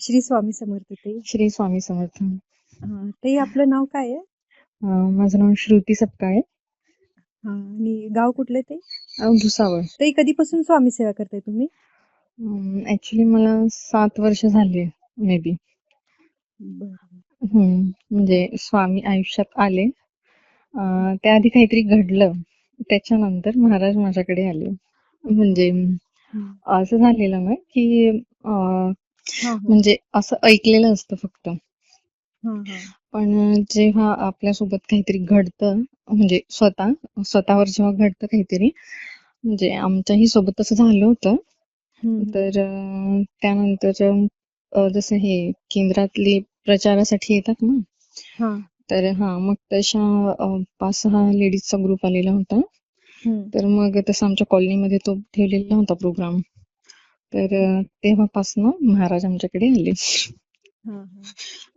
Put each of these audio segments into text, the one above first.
श्री स्वामी समर्थ ताई श्री स्वामी समर्थ. ताई आपलं नाव काय आहे? माझं नाव श्रुती सपकाळे आणि गाव कुठले ते? भुसावळ. ताई कधीपासून स्वामी सेवा करताय तुम्ही? ऍक्च्युली मला सात वर्ष झाली मे बी म्हणजे स्वामी आयुष्यात आले. त्याआधी काहीतरी घडलं. त्याच्यानंतर महाराज माझ्याकडे आले. म्हणजे. असं झालेलं ना की म्हणजे असं ऐकलेलं असतं फक्त. हा, हा. पण जेव्हा आपल्यासोबत काहीतरी घडतं म्हणजे स्वतः स्वतःवर जेव्हा घडतं काहीतरी म्हणजे आमच्याही सोबत तसं झालं होतं. तर त्यानंतर जसं हे केंद्रातले प्रचारासाठी येतात ना? हा, तर हा मग तशा पाच सहा लेडीजचा ग्रुप आलेला होता. तर मग तसं आमच्या कॉलनीमध्ये तो ठेवलेला होता प्रोग्राम. तर तेव्हापासनं महाराज आमच्याकडे आले.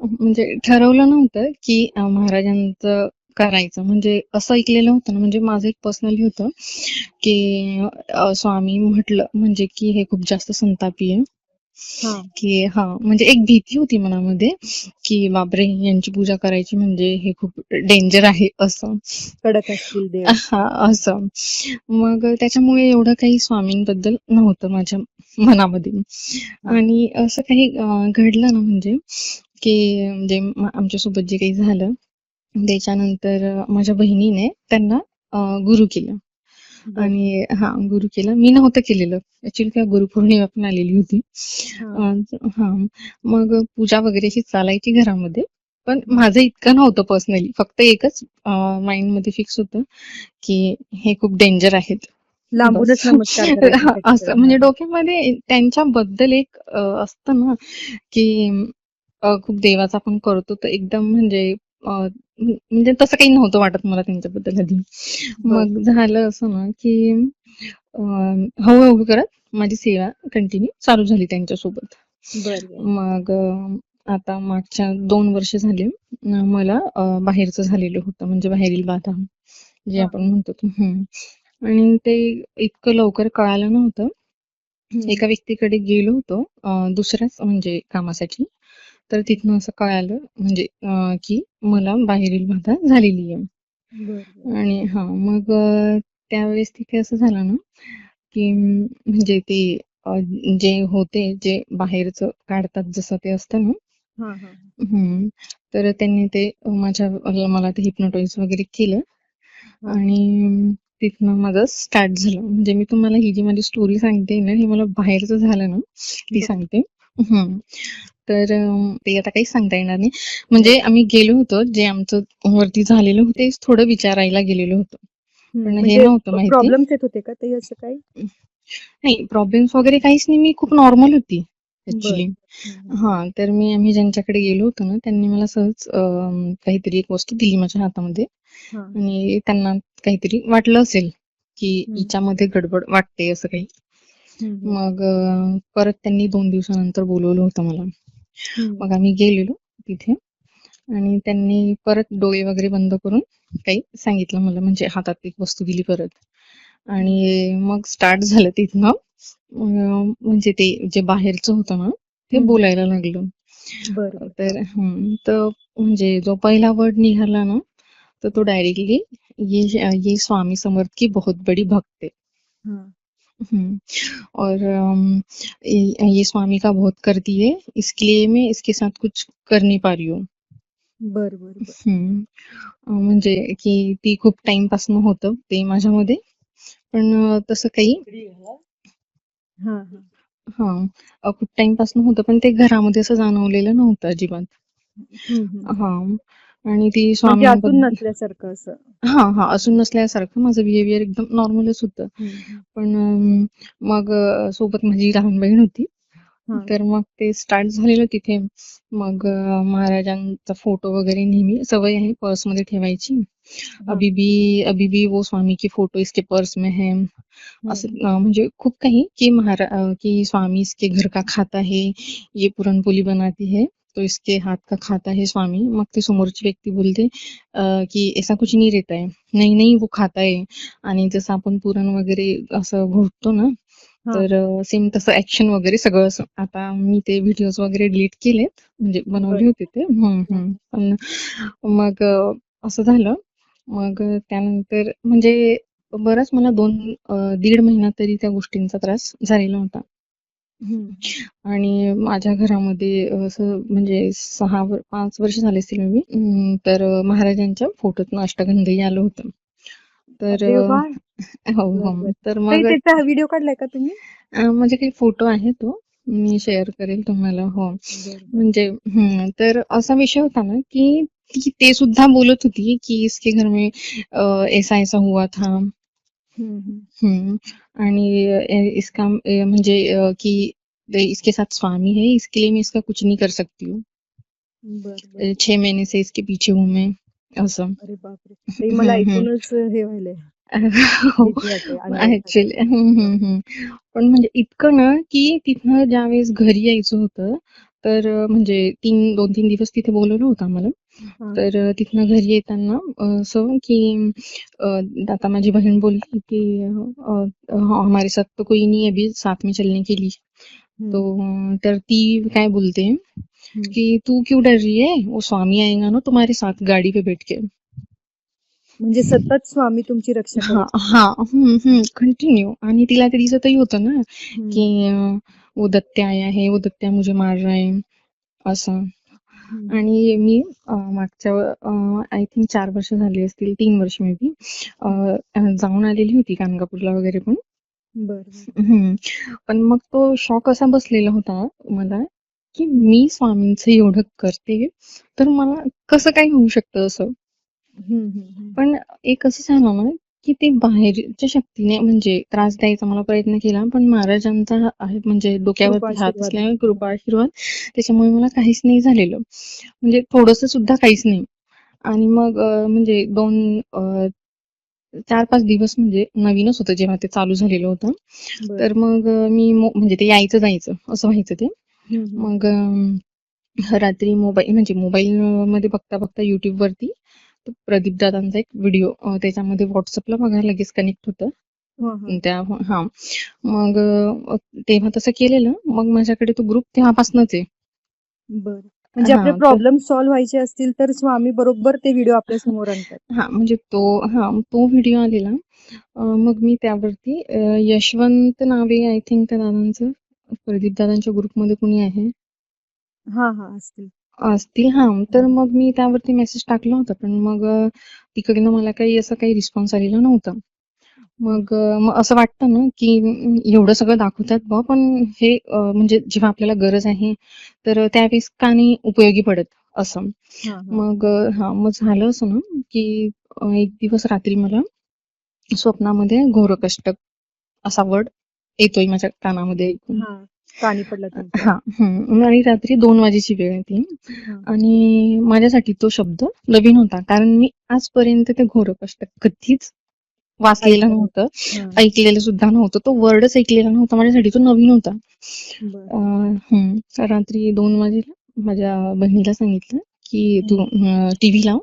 म्हणजे ठरवलं नव्हतं की महाराजांचं करायचं. म्हणजे असं ऐकलेलं होतं ना म्हणजे माझं एक पर्सनली होतं की स्वामी म्हटलं म्हणजे की हे खूप जास्त संतापी आहे. हा, की हा म्हणजे एक भीती होती मनामध्ये की बापरे यांची पूजा करायची म्हणजे हे खूप डेंजर आहे असं. कडक असतील देव. हा असं. मग त्याच्यामुळे एवढं काही स्वामींबद्दल नव्हतं माझ्या मनामध्ये. आणि असं काही अं, घडलं ना म्हणजे की म्हणजे म- आमच्यासोबत जे काही झालं त्याच्यानंतर अं, माझ्या बहिणीने त्यांना अं, गुरु केलं. आणि हा गुरु केलं. मी नव्हतं केलेलं. ऍक्च्युली त्या गुरुपौर्णिमा पण आलेली होती. हा, मग पूजा वगैरे ही चालायची घरामध्ये. पण माझं इतकं नव्हतं पर्सनली फक्त एकच माइंडमध्ये फिक्स होतं की हे खूप डेंजर आहेत. लांबूनच. नमस्कार असं. म्हणजे डोक्यामध्ये त्यांच्याबद्दल एक असतं ना की खूप देवाचा आपण करतो तर एकदम म्हणजे म्हणजे तसं काही नव्हतं वाटत मला त्यांच्याबद्दल आधी. मग झालं असं ना की हळूहळू करत माझी सेवा कंटिन्यू चालू झाली त्यांच्यासोबत. बरं मग आता मागच्या दोन वर्ष झाले मला बाहेरचं झालेलं होतं म्हणजे बाहेरील बाधा जे. आपण म्हणतो. आणि ते इतकं लवकर कळालं नव्हतं. एका व्यक्तीकडे गेलो होतो दुसऱ्याच म्हणजे कामासाठी. तर तिथनं असं कळालं म्हणजे की मला बाहेरील बाधा झालेली आहे आणि हा मग त्यावेळेस तिथे असं झालं ना की म्हणजे ते जे होते जे बाहेरचं काढतात जसं ते असतं ना हम्म. तर त्यांनी ते माझ्या मला ते हिप्नोटाईज वगैरे केलं. आणि तिथनं माझं स्टार्ट झालं म्हणजे मी तुम्हाला ही जी माझी स्टोरी सांगते ना ही मला बाहेरचं झालं ना ती. सांगते हम्म. तर ते आता काही सांगता येणार नाही म्हणजे आम्ही गेलो होतो जे आमचं वरती झालेलं होतं तेच थोडं विचारायला गेलेलो होतो पण हे म्हणजे नव्हतं माहिती. प्रॉब्लेम्स येत होते का ताई असं काही नाही प्रॉब्लेम्स वगैरे काहीच नाही मी खूप नॉर्मल होती ऍक्च्युली. हा तर मी आम्ही ज्यांच्याकडे गेलो होतो ना त्यांनी मला सहज काहीतरी एक वस्तू दिली माझ्या हातामध्ये. आणि त्यांना काहीतरी वाटलं असेल की. हिच्यामध्ये गडबड वाटते असं काही. मग परत त्यांनी दोन दिवसानंतर बोलवलं होतं मला. मग आम्ही गेलेलो तिथे. आणि त्यांनी परत डोळे वगैरे बंद करून काही सांगितलं मला म्हणजे हातात एक वस्तू दिली परत. आणि मग स्टार्ट झालं तिथनं अं, म्हणजे ते जे बाहेरचं होतं ना ते. बोलायला लागलं. बरं तर तर म्हणजे जो पहिला वर्ड निघाला ना तर तो डायरेक्टली ये ये स्वामी समर्थ की बहुत बड़ी भक्त और ये स्वामी का बहुत करती है इसके लिए मैं इसके साथ कुछ कर नहीं पा रही हूँ। बर बर बर. म्हणजे की ती खूप टाइमपासून होतं ते माझ्यामध्ये. पण अं, तसं काही हा. हा हा. खूप टाइमपासून होतं पण ते घरामध्ये असं जाणवलेलं नव्हतं अजिबात. हा. आणि ती म्हणजे स्वामी नसल्यासारखं असं. हा हा असून नसल्यासारखं माझं बिहेवियर एकदम नॉर्मलच होतं. पण मग सोबत माझी लहान बहीण होती. तर मग ते स्टार्ट झालेलं तिथे. मग महाराजांचा फोटो वगैरे नेहमी सवय आहे पर्समध्ये ठेवायची. अभी भी अभी भी वो स्वामी की फोटो इसके पर्स में है. असं म्हणजे खूप काही की महारा की स्वामी इसके घर का खाता है ये पुरणपोळी बनाती है. तो इसके हाथ का खाता है स्वामी मग ते समोरची व्यक्ती बोलते की ऐसा कुछ नहीं रहता है नाही नाही वो खाता है आणि जसं आपण पुरण वगैरे असं घोटतो ना. तर सेम तसं ऍक्शन वगैरे सगळं आता मी ते व्हिडिओज वगैरे डिलीट केलेत म्हणजे बनवले. होते ते हम्म, हम्म. पण मग असं झालं मग त्यानंतर म्हणजे बराच मला दोन दीड महिना तरी त्या गोष्टींचा त्रास झालेला होता. आणि माझ्या घरामध्ये असं म्हणजे सहा पाच वर्ष झाले असतील मी. तर महाराजांच्या फोटोत अष्टगंधही आलं होतं. तर हो हो. तर मग व्हिडिओ काढलाय का तुम्ही? माझे काही फोटो आहे तो. मी शेअर करेल तुम्हाला हो. म्हणजे तर असा विषय होता ना की ती ते सुद्धा बोलत होती की इसके घर में ऐसा ऐसा हुआ था. हम्म, आणि अ, इसका अ, म्हणजे अ, कि इसके साथ स्वामी है इसके लिए मैं इसका कुछ नहीं कर सकती हूँ बर, बर. अ, छह महीने से इसके पीछे हूँ मैं असं अरे बापरे मला. ऐकूनच हे व्हायलंय हो भीती वाटते. पण म्हणजे इतकं ना की तिथनं ज्यावेळेस घरी यायचं होतं तर अ, म्हणजे तीन दोन तीन दिवस तिथे बोलवलं होतं आम्हाला. तर अ, तिथनं घरी येताना असं की आता माझी बहीण बोलली की हमारे साथ तो कोई नहीं है अभी साथ में चलने के लिए. तो हम्म, तर ती काय बोलते हम्म. कि तू क्यों डर रही है? वो स्वामी आएगा ना तुम्हारे साथ गाड़ी पे बैठ के. म्हणजे सतत स्वामी तुमची रक्षा हा हा हम्म हम्म कंटिन्यू आणि तिला ते दिसतही होतं ना हम्म. की वो दत्त्या आया है वो दत्त्या मुझे मार रहा है. असं. हम्म. आणि मी मागच्या आय थिंक चार वर्ष झाली असतील तीन वर्ष मे बी जाऊन आलेली होती कानगापूरला वगैरे पण बर. पण मग तो शॉक असा बसलेला होता मला की मी स्वामींचं एवढं करते तर मला कसं काय होऊ शकतं असं. पण एक असं झालं ना की ते बाहेरच्या शक्तीने म्हणजे त्रास द्यायचा मला प्रयत्न केला पण महाराजांचा आहे म्हणजे डोक्यावरती हात. असल्यामुळे कृपा आशीर्वाद त्याच्यामुळे मला काहीच नाही झालेलं म्हणजे थोडस सुद्धा काहीच नाही आणि मग म्हणजे दोन चार पाच दिवस म्हणजे नवीनच होतं जेव्हा ते चालू झालेलं होतं. तर मग मी म्हणजे ते यायचं जायचं असं व्हायचं ते. मग रात्री मोबाईल म्हणजे मोबाईल मध्ये बघता बघता युट्यूब वरती प्रदीप दादांचा एक व्हिडिओ त्याच्यामध्ये व्हॉट्सअपला बघा लगेच कनेक्ट होतं. हा, हा. त्या हा मग अं, तेव्हा तसं केलेलं. मग माझ्याकडे तो ग्रुप तेव्हापासूनच आहे. बर. म्हणजे आपले हा, प्रॉब्लेम सॉल्व्ह व्हायचे असतील तर स्वामी बरोबर ते व्हिडिओ आपल्यासमोर आणतात. हा म्हणजे तो हा तो व्हिडिओ आलेला. मग मी त्यावरती यशवंत नावे आय थिंक त्या दादांचं प्रदीप दादांच्या ग्रुपमध्ये कुणी आहे? हा हा असतील. असतील हा. तर मग मी त्यावरती मेसेज टाकला होता पण मग अं, तिकडनं मला काही असं काही रिस्पॉन्स आलेला नव्हता. मग अं, मग असं वाटतं ना की अं, एवढं सगळं दाखवतात बा पण हे अं, म्हणजे जेव्हा आपल्याला गरज आहे तर त्यावेळेस का नाही उपयोगी पडत असं. हा, हा. मग अं, हा मग झालं असं ना की अं, एक दिवस रात्री मला स्वप्नामध्ये घोरकष्टक असा वर्ड येतोय माझ्या कानामध्ये ऐकून. हा. कानी पडला हा. आणि रात्री दोन वाजेची वेळ होती हा. आणि माझ्यासाठी तो शब्द नवीन होता. कारण मी आजपर्यंत ते घोरकष्टक कधीच वाचलेलं नव्हतं. ऐकलेलं सुद्धा नव्हतं. तो वर्डच ऐकलेला नव्हता. माझ्यासाठी तो नवीन होता. रात्री दोन वाजेला माझ्या बहिणीला सांगितलं की तू टीव्ही लाव.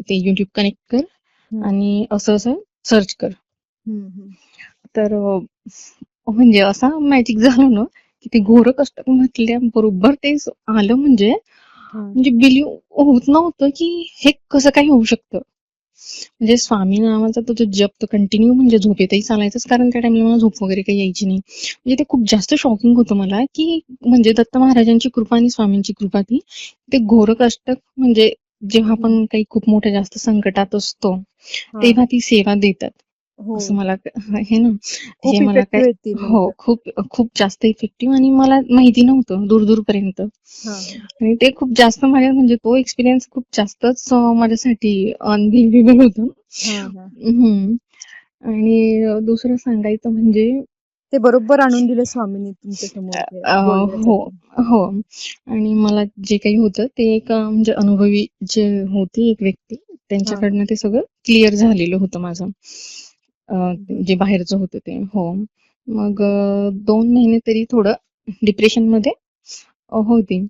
ते युट्यूब कनेक्ट कर. आणि असं असं सर्च कर. तर म्हणजे असा मॅजिक झालं ना. की ते घोरक अष्टक म्हटल्या बरोबर ते आलं म्हणजे. म्हणजे बिलीव होत नव्हतं की हे कसं काय होऊ शकतं म्हणजे स्वामी नावाचा तो जो जप तो कंटिन्यू म्हणजे झोपेतही चालायचाच कारण त्या टाइमला मला झोप वगैरे काही यायची नाही म्हणजे ते खूप जास्त शॉकिंग होतं मला की म्हणजे दत्त महाराजांची कृपा आणि स्वामींची कृपा ती ते घोरक अष्टक म्हणजे जेव्हा आपण काही खूप मोठ्या जास्त संकटात असतो. तेव्हा ती सेवा देतात हो असं मला हे ना खूप हे मला काय इफेक्टिव्ह आहेत ती हो. खूप खूप जास्त इफेक्टिव्ह आणि मला माहिती नव्हतं दूर दूर पर्यंत हा, हा. आणि ते खूप जास्त माझ्या म्हणजे तो एक्सपिरियन्स खूप जास्तच अं, माझ्यासाठी अनबिलिव्हेबल होतं हा, हा. हम्म. आणि अं, दुसरं सांगायचं म्हणजे ते बरोबर आणून दिलं स्वामींनी तुमच्यासमोर ते अं, हो बोलण्यासाठी. हो आणि मला जे काही होतं ते एक अं, म्हणजे अनुभवी जे होती एक व्यक्ती त्यांच्याकडनं ते सगळं क्लिअर झालेलं होतं माझं जे बाहेरचं होतं ते. हो. मग दोन महिने तरी थोडं डिप्रेशनमध्ये होती.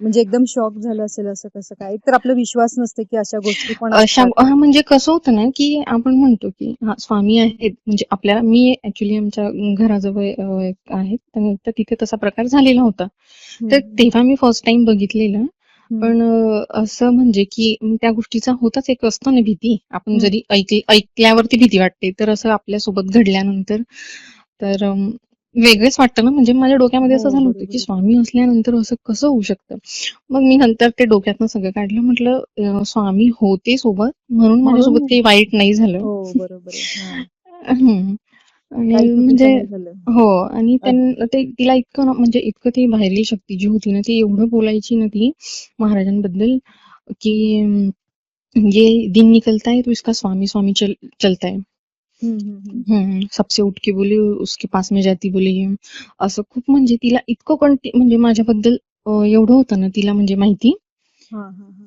म्हणजे एकदम शॉक झालं असेल असं कसं काय? एकतर आपला विश्वास नसते की अशा गोष्टी पण अशा. हा म्हणजे कसं होतं ना की आपण म्हणतो की हा स्वामी आहेत म्हणजे आपल्या मी ऍक्च्युली आमच्या घराजवळ आहेत तर तर तिथे तसा प्रकार झालेला होता. तर तेव्हा मी फर्स्ट टाइम बघितलेलं पण असं म्हणजे की त्या गोष्टीचा होताच एक असतो ना भीती. आपण. जरी ऐक ऐकल्यावरती भीती वाटते तर असं आपल्यासोबत घडल्यानंतर तर वेगळंच वाटतं ना. म्हणजे माझ्या डोक्यामध्ये असं हो, झालं होतं की. स्वामी असल्यानंतर असं कसं होऊ शकतं? मग मी नंतर ते डोक्यातनं सगळं काढलं. म्हटलं स्वामी होते सोबत म्हणून माझ्यासोबत काही वाईट नाही झालं. हो बरोबर. आणि म्हणजे हो आणि ते तिला इतकं म्हणजे इतकं ती बाहेरील शक्ती जी होती ना ती एवढं बोलायची ना ती महाराजांबद्दल की ये दिन निकलता है तो इसका स्वामी स्वामी चल, चलता है सबसे उठ के बोली उसके पास में जाती बोली असं खूप म्हणजे तिला इतकं कंटि म्हणजे माझ्याबद्दल एवढं होतं ना तिला म्हणजे माहिती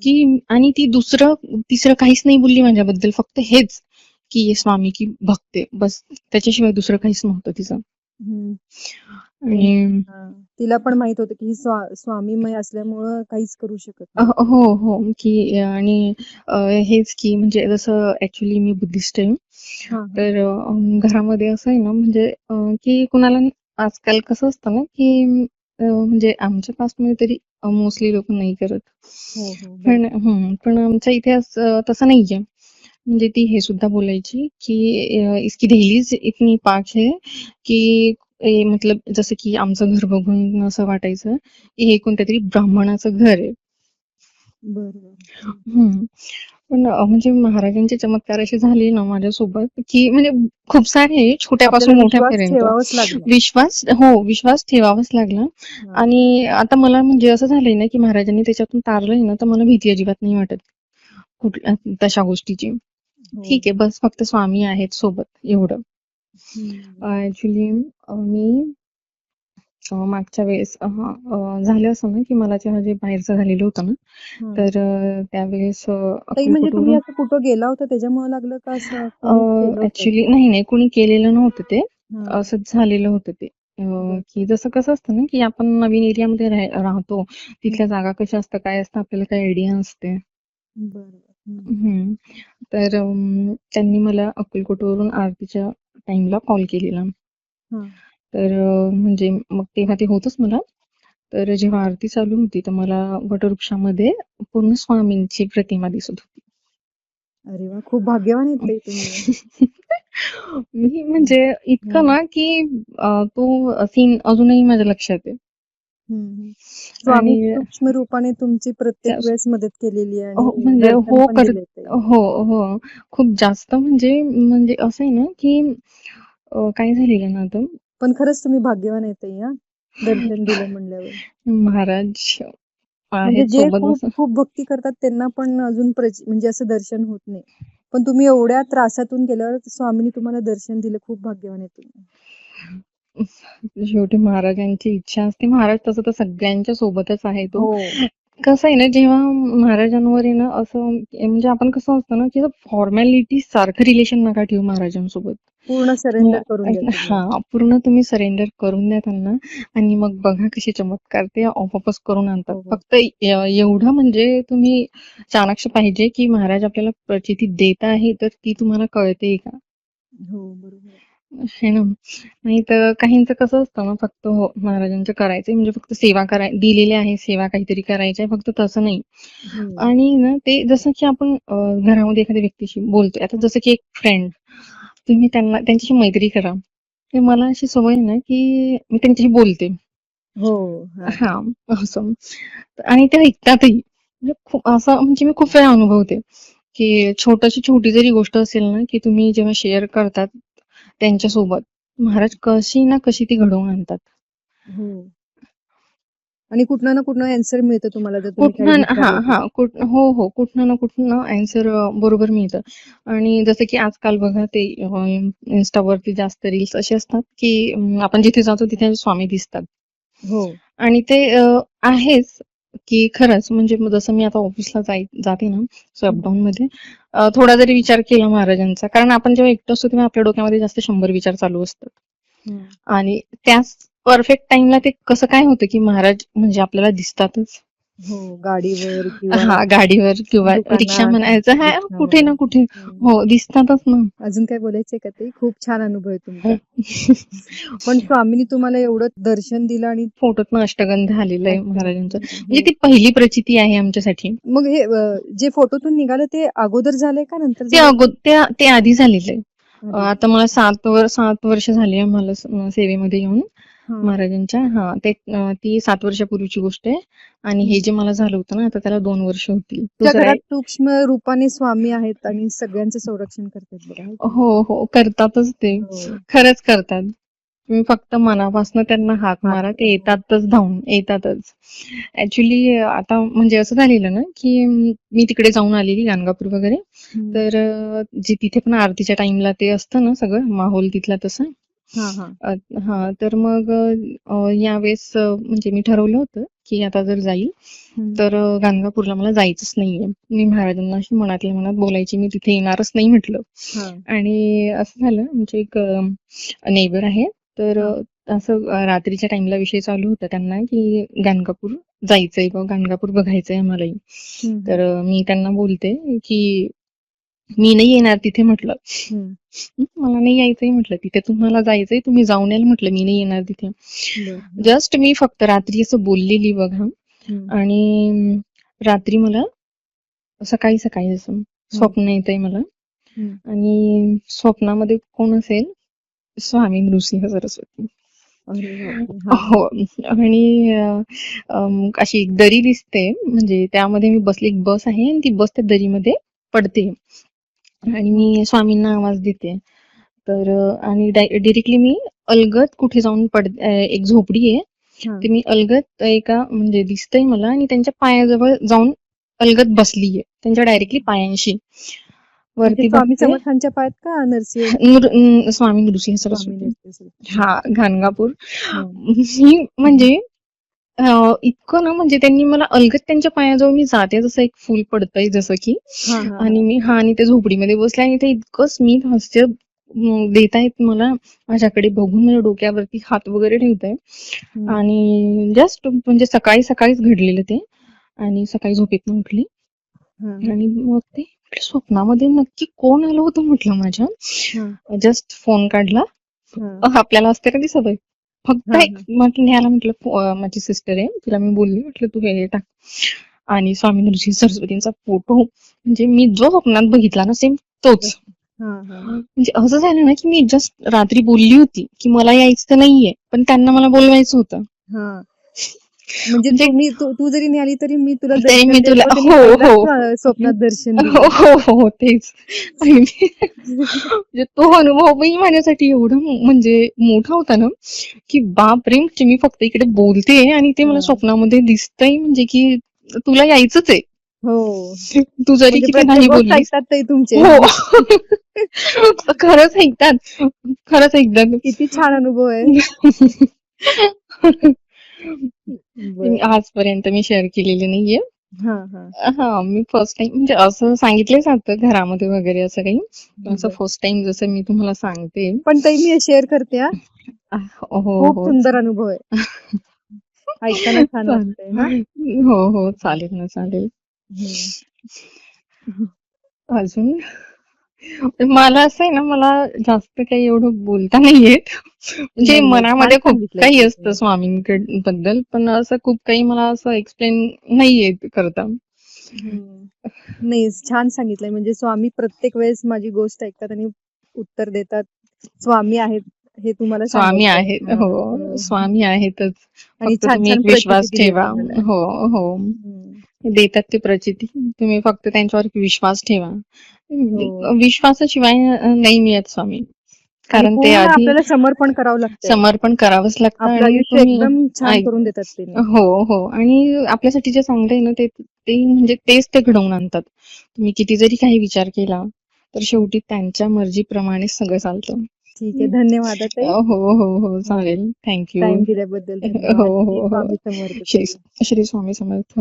की आणि ती दुसरं तिसरं काहीच नाही बोलली माझ्याबद्दल फक्त हेच. की ये स्वामी की भक्त बस त्याच्याशिवाय दुसरं काहीच नव्हतं तिचं. आणि. तिला पण माहीत होतं की स्वा स्वामीमय असल्यामुळं काहीच करू शकत हो हो. की आणि हेच की म्हणजे जसं ऍक्च्युली मी बुद्धिस्ट आहे. तर घरामध्ये असं आहे ना म्हणजे की कुणाला आजकाल कसं असतं ना की म्हणजे आमच्या कास्टमध्ये तरी मोस्टली लोक नाही करत. हो हो. पण पण आमच्या इथे तसं नाहीये. म्हणजे ती हे सुद्धा बोलायची की इसकी दहलीज इतनी पाक है की ए, मतलब जसं की आमचं घर बघून असं वाटायचं की हे कोणत्या तरी ब्राह्मणाचं घर आहे बरोबर. पण म्हणजे महाराजांचे चमत्कार असे झाले ना माझ्यासोबत की म्हणजे खूप सारे छोट्यापासून मोठ्यापर्यंत विश्वास हो विश्वास ठेवावाच लागला. आणि आता मला म्हणजे असं झालंय ना की महाराजांनी त्याच्यातून तारलंय ना तर मला भीती अजिबात नाही वाटत कुठल्या तशा गोष्टीची. ठीक आहे बस फक्त स्वामी आहेत सोबत एवढं. ऍक्च्युली मी मागच्या वेळेस झालं असं ना की मला जेव्हा जे बाहेरचं झालेलं होतं ना हा. तर त्यावेळेस म्हणजे तुम्ही असं कुठं गेला होता त्याच्यामुळे लागलं का असं ऍक्च्युली नाही नाही कोणी केलेलं नव्हतं ते हा. असंच झालेलं होतं ते. की जसं कसं असतं ना की आपण नवीन एरियामध्ये राह- राहतो तिथल्या जागा कशा असतात काय असतं आपल्याला काही आयडिया नसते बरं तर त्यांनी मला अक्कलकोटवरून आरतीच्या टाइमला कॉल केलेला हा. तर अ, म्हणजे मग तेव्हा ते होतच मला तर जेव्हा आरती चालू होती तर मला वटवृक्षामध्ये पूर्ण स्वामींची प्रतिमा दिसत होती अरे वा खूप भाग्यवान आहेत ताई तुम्ही मी म्हणजे इतकं. ना की अ, तो सीन अजूनही माझ्या लक्षात आहे. स्वामी सूक्ष्म रूपाने तुमची प्रत्येक त्या- वेळेस मदत केलेली आहे हो, म्हणजे हो कर. हो हो. खूप जास्त म्हणजे म्हणजे असं आहे ना की काय झालेलं ना आता? पण खरंच तुम्ही भाग्यवान ताई हा. दर्शन दिलं म्हणल्यावर. महाराज म्हणजे जे खूप भक्ती करतात त्यांना पण अजून म्हणजे असं दर्शन होत नाही. पण तुम्ही एवढ्या त्रासातून गेल्यावर स्वामींनी तुम्हाला दर्शन दिलं खूप भाग्यवान आहे तुम्ही. शेवटी महाराजांची इच्छा असते. महाराज तसं तर सगळ्यांच्या सोबतच आहे तो. हो. कसं आहे ना जेव्हा महाराजांवर आहे ना असं म्हणजे आपण कसं असतं ना की फॉर्मॅलिटी सारखं रिलेशन नका ठेवू महाराजांसोबत. पूर्ण सरेंडर करून. हा पूर्ण तुम्ही सरेंडर करून द्या त्यांना आणि मग बघा कसे चमत्कार ते ऑफअपच करून आणतात. हो, हो. फक्त एवढं म्हणजे तुम्ही चाणाक्ष पाहिजे की महाराज आपल्याला प्रचिती देत आहे तर ती तुम्हाला कळते का? हो बरोबर. है ना. नाही तर काहींचं कसं असतं ना फक्त हो महाराजांचं करायचंय म्हणजे फक्त सेवा कराय दिलेली आहे सेवा काहीतरी करायची आहे फक्त तसं नाही. आणि ना ते जसं की आपण अं, घरामध्ये एखाद्या व्यक्तीशी बोलतोय आता जसं की एक फ्रेंड तुम्ही त्यांना त्यांच्याशी मैत्री करा. तर मला अशी सवय आहे ना की मी त्यांच्याशी बोलते. हो हा. हा असं. आणि ते ऐकतातही. म्हणजे खूप असं म्हणजे मी खूप वेळा अनुभवते की छोटीशी छोटी जरी गोष्ट असेल ना की तुम्ही जेव्हा शेअर करतात त्यांच्यासोबत. महाराज कशी ना कशी ती घडवून आणतात. हो. आणि कुठनं ना कुठनं अँसर मिळतं तुम्हाला जर कुठनं हा हा. कुठ हो हो कुठनं ना कुठनं अँसर बरोबर मिळतं. आणि जसं की आजकाल बघा ते इन्स्टावरती जास्त रील्स असे असतात की आपण जिथे जातो तिथे स्वामी दिसतात. हो. आणि ते आहेच. की खरंच म्हणजे जसं मी आता ऑफिसला जाई जाते ना सो अपडाऊन मध्ये थोडा जरी विचार केला महाराजांचा कारण आपण जेव्हा एकटं असतो तेव्हा आपल्या डोक्यामध्ये जास्त शंभर विचार चालू असतात. आणि त्याच परफेक्ट टाइमला ते कसं काय होतं की महाराज म्हणजे आपल्याला दिसतातच हो गाडीवर किंवा हा गाडीवर किंवा रिक्षा म्हणायचं. हा. कुठे ना कुठे. हो दिसतातच ना. अजून काय बोलायचंय का ते? खूप छान अनुभव आहे तुमचा. पण स्वामींनी तुम्हाला एवढं दर्शन दिलं आणि फोटोत अष्टगंध आलेलं आहे महाराजांचं. म्हणजे ती पहिली प्रचिती आहे आमच्यासाठी. मग हे जे फोटोतून निघालं ते अगोदर झालंय का नंतर ते ते आधी झालेलं आहे. आता मला सात वर सात वर्ष झाली आम्हाला सेवेमध्ये येऊन. हा. महाराजांच्या हा. ते अं, ती सात वर्षापूर्वीची गोष्ट आहे. आणि हे जे मला झालं होतं ना आता त्याला दोन वर्ष होतील. घरात सूक्ष्म रूपाने स्वामी आहेत आणि सगळ्यांचं संरक्षण करतात बघा हो हो करतातच ते. हो. खरंच करतात. तुम्ही फक्त मनापासून त्यांना हाक मारा. ते. येतातच धावून. येतातच. ऍक्च्युली आता म्हणजे असं झालेलं ना की अं, मी तिकडे जाऊन आलेली गाणगापूर वगैरे. हम्म. तर अं, जे तिथे पण आरतीच्या टाइमला ते असतं ना सगळं माहोल तिथला तसा. हा हा हा तर मग यावेळेस म्हणजे मी ठरवलं होतं की आता जर जाईल. तर गाणगापूरला मला जायचंच नाहीये मी महाराजांना अशी मनातल्या मनात बोलायची मी तिथे येणारच नाही म्हटलं हा. आणि असं झालं आमचे एक नेबर आहे तर असं रात्रीच्या टाइमला विषय चालू होता त्यांना की गाणगापूर जायचंय बा गाणगापूर बघायचंय आम्हालाही. तर मी त्यांना बोलते की मी नाही येणार तिथे म्हटलं हम्म. "हं, मला नाही यायचंय म्हटलं तिथे तुम्हाला जायचंय तुम्ही जाऊन याल म्हटलं मी नाही येणार तिथे. जस्ट मी फक्त रात्री असं बोललेली बघा. आणि रात्री मला सकाळी सकाळी असं स्वप्न येतंय मला हम्म. आणि स्वप्नामध्ये कोण असेल स्वामी नृसिंह सरस्वती. हा. आणि अशी एक दरी दिसते म्हणजे त्यामध्ये मी बसली एक बस आहे आणि ती बस त्या दरीमध्ये पडते आणि मी स्वामींना आवाज देते. तर आणि डिरेक्टली मी अलगद कुठे जाऊन पड एक झोपडी आहे. ते मी अलगद एका म्हणजे दिसतंय मला आणि त्यांच्या पायाजवळ जाऊन अलगद बसलीये त्यांच्या डायरेक्टली पायांशी. वरती स्वामी समर्थांच्या पायात का नरसिंह? स्वामी नृसिंह हा घाणगापूर. हा. मी म्हणजे अं, इतकं ना म्हणजे त्यांनी मला अलगद त्यांच्या पायाजवळ मी जाते जसं एक फुल पडतंय जसं की. हा, हा, हा. आणि मी हा आणि ते झोपडीमध्ये बसले आणि ते इतकं स्मित हास्य अं, देतायत मला. माझ्याकडे बघून माझ्या डोक्यावरती हात वगैरे ठेवताय हम्म. आणि जस्ट म्हणजे सकाळी सकाळीच घडलेलं ते. आणि सकाळी झोपेतनं उठली. हा, आणि मग ते म्हटलं, स्वप्नामध्ये नक्की कोण आलं होतं म्हटलं माझ्या? हा, जस्ट फोन काढला. हा. अह, आपल्याला असते का दिसत आहे फक्त एक म्हटलं न्यायला म्हटलं माझी सिस्टर आहे. तिला मी बोलली म्हटलं तू हे टाक. आणि स्वामी नृसिंह सरस्वतींचा फोटो म्हणजे मी जो स्वप्नात बघितला ना सेम तोच. म्हणजे असं झालं ना की मी जस्ट रात्री बोलली होती की मला यायचं नाहीये पण त्यांना मला बोलवायचं होतं. म्हणजे म्हणजे- तुम्ही तू जरी नाही आली तरी मी तुला तरी मी तुला- हो, हो. स्व- स्वप्नात दर्शन हो. हो हो तेच मी म्हणजे तो अनुभवही माझ्यासाठी एवढा मो- म्हणजे मोठा होता ना की बाप रे म्हणजे मी फक्त इकडे बोलते आणि ते मला. स्वप्नामध्ये दिसतंय म्हणजे की तुला यायचंच आहे हो तू जरी म्हणजे किती नाही ऐकतात ते तुमचे हो खरंच ऐकतात खरंच ऐकतात किती छान अनुभव आहे. मी आजपर्यंत मी शेअर केलेले नाहीये. हा हा. हा मी फर्स्ट टाइम म्हणजे असं सांगितलं जातं घरामध्ये वगैरे असं काही. असं. फर्स्ट टाइम जसं मी तुम्हाला सांगते. पण ताई मी शेअर करते हा. हो खूप हो. सुंदर अनुभव आहे. ऐकायला छान चालेल. वाटतंय हो हो चालेल ना चालेल. हम्म. अजून? मला असं आहे ना मला जास्त काही एवढं बोलता नाही येत म्हणजे मनामध्ये खूप काही. असतं स्वामींबद्दल पण असं खूप काही मला असं एक्सप्लेन नाही येत करता. नाही छान सांगितलंय म्हणजे स्वामी प्रत्येक वेळेस माझी गोष्ट ऐकतात आणि उत्तर देतात स्वामी आहेत हे तुम्हाला स्वामी आहेत आहे. हो. स्वामी आहेतच आणि विश्वास ठेवा. हो हो. देतात ते प्रचिती. तुम्ही फक्त त्यांच्यावर विश्वास ठेवा. हो. विश्वासाशिवाय नाही मिळत स्वामी. कारण ते आधी आपल्याला समर्पण करावं लागतं समर्पण करावंच लागतं देतात हो हो. आणि आपल्यासाठी जे चांगलं आहे ना ते ते म्हणजे तेच ते घडवून आणतात. तुम्ही किती जरी काही विचार केला तर शेवटी त्यांच्या मर्जीप्रमाणे सगळं चालतं. ठीक आहे. धन्यवाद ताई हो हो हो. चालेल. थँक्यू टाइम दिल्याबद्दल हो धन्यवाद हो. हो श्री स्वामी समर्थ.